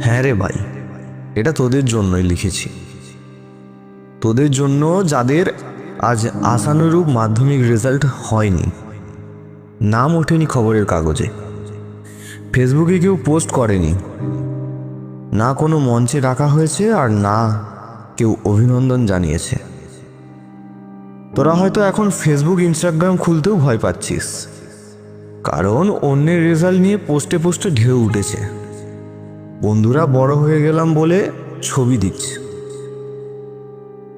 হ্যাঁ রে ভাই, এটা তোদের জন্যই লিখেছি। তোদের জন্য যাদের আজ আশানুরূপ মাধ্যমিক রেজাল্ট হয়নি, নাম ওঠেনি খবরের কাগজে। ফেসবুকে কেউ পোস্ট করেনি। না কোনো মঞ্চে রাখা হয়েছে আর না কেউ অভিনন্দন জানিয়েছে। তোরা হয়তো এখন ফেসবুক ইনস্টাগ্রাম খুলতেও ভয় পাচ্ছিস। কারণ অন্যের রেজাল্ট নিয়ে পোস্টে পোস্টে ঢেউ উঠেছে। বন্ধুরা, বড় হয়ে গেলাম বলে ছবি দিচ্ছে।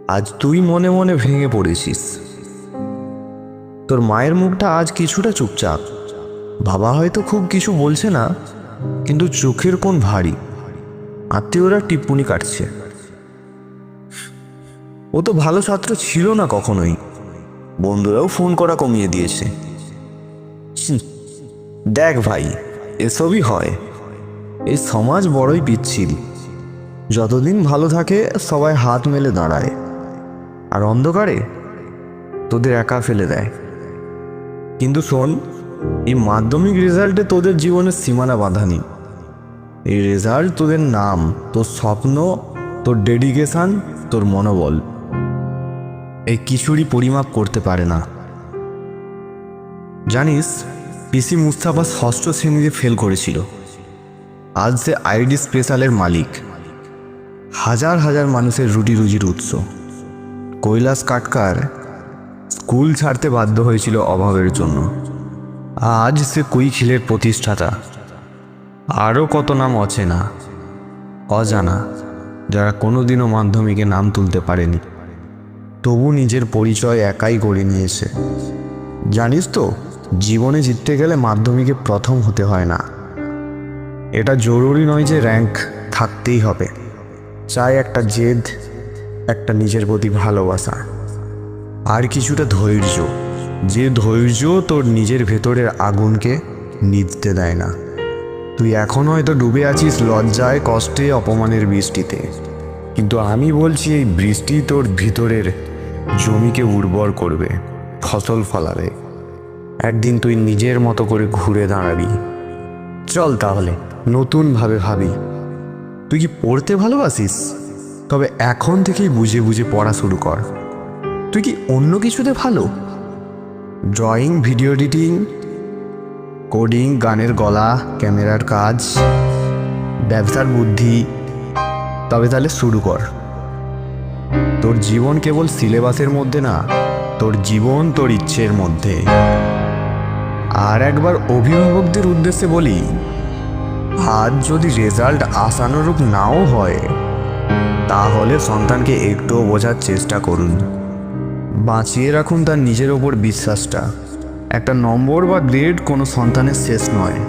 আজ তুই মনে মনে ভেঙে পড়েছিস। তোর মায়ের মুখটা আজ কিছুটা চুপচাপ। বাবা হয়তো খুব কিছু বলছে না, কিন্তু চোখের কোন ভারী। আত্মীয়রা টিপ্পনি কাটছে। ও তো ভালো ছাত্র ছিল না কখনোই। বন্ধুরাও ফোন করা কমিয়ে দিয়েছে। দেখ ভাই, এসবই হয়। এই সমাজ বড়ই পিচ্ছিল। যতদিন ভালো থাকে, সবাই হাত মেলে দাঁড়ায়। আর অন্ধকারে তোদের একা ফেলে দেয়। কিন্তু শোন, এই মাধ্যমিক রেজাল্টে তোদের জীবনের সীমানা বাঁধা নেই। এই রেজাল্ট তোদের নাম, তোর স্বপ্ন, তোর ডেডিকেশন তোর মনোবল। এই কিছুরই পরিমাপ করতে পারে না। জানিস, পিসি মুস্তাফা ষষ্ঠ শ্রেণীতে ফেল করেছিল। আজ সে আইডি স্পেশালের মালিক। হাজার হাজার মানুষের রুটি রুজির উৎস। কৈলাস কাটকার স্কুল ছাড়তে বাধ্য হয়েছিল অভাবের জন্য। আজ সে কৈখিলের প্রতিষ্ঠাতা। আরও কত নাম অচেনা, অজানা, যারা কোনোদিনও মাধ্যমিকে নাম তুলতে পারেনি। তবু নিজের পরিচয় একাই করে নিয়েছে। জানিস তো, জীবনে জিততে গেলে মাধ্যমিকে প্রথম হতে হয় না। এটা জরুরি নয় যে র্যাঙ্ক থাকতেই হবে। চাই একটা জেদ, একটা নিজের প্রতি ভালোবাসা। আর কিছুটা ধৈর্য। যে ধৈর্য তোর নিজের ভেতরের আগুনকে নিভতে দেয় না। তুই এখন হয়তো ডুবে আছিস লজ্জায়, কষ্টে, অপমানের বৃষ্টিতে। কিন্তু আমি বলছি এই বৃষ্টি তোর ভিতরের জমিকে উর্বর করবে, ফসল ফলাবে। একদিন তুই নিজের মতো করে ঘুরে দাঁড়াবি। চল তাহলে। নতুনভাবে ভাবি। তুই কি পড়তে ভালোবাসিস? তবে এখন থেকেই বুঝে বুঝে পড়া শুরু কর। তুই কি অন্য কিছুতে ভালো? ড্রয়িং, ভিডিও এডিটিং, কোডিং, গানের গলা, ক্যামেরার কাজ, ব্যবসার বুদ্ধি, তবে তাহলে শুরু কর। তোর জীবন কেবল সিলেবাসের মধ্যে না, তোর জীবন তোর ইচ্ছের মধ্যে। আর একবার অভিভাবকদের উদ্দেশ্যে বলি, আজ যদি রেজাল্ট আশানুরূপ নাও হয়, তাহলে সন্তানকে একটুও বোঝার চেষ্টা করুন। বাঁচিয়ে রাখুন তার নিজের ওপর বিশ্বাসটা। একটা নম্বর বা গ্রেড কোনো সন্তানের শেষ নয়।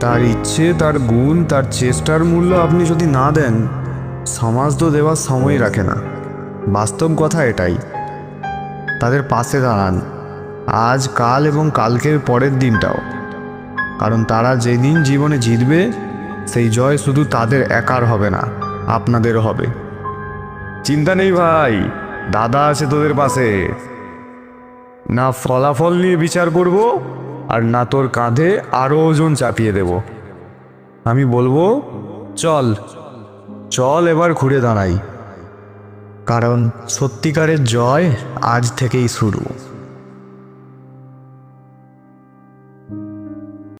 তার ইচ্ছে, তার গুণ, তার চেষ্টার মূল্য আপনি যদি না দেন, সমাজ তো দেওয়ার সময় রাখে না। বাস্তব কথা এটাই। তাদের পাশে দাঁড়ান। আজ কাল এবং কালকের পরের দিনটাও। কারণ তারা যেদিন জীবনে জিতবে, সেই জয় শুধু তাদের একার হবে না, আপনাদেরও হবে। চিন্তা নেই ভাই, দাদা আছে তোদের পাশে। না ফলাফল নিয়ে বিচার করব, আর না তোর কাঁধে আরও ওজন চাপিয়ে দেব। আমি বলব, চল চল এবার ঘুরে দাঁড়াই। কারণ সত্যিকারের জয় আজ থেকেই শুরু।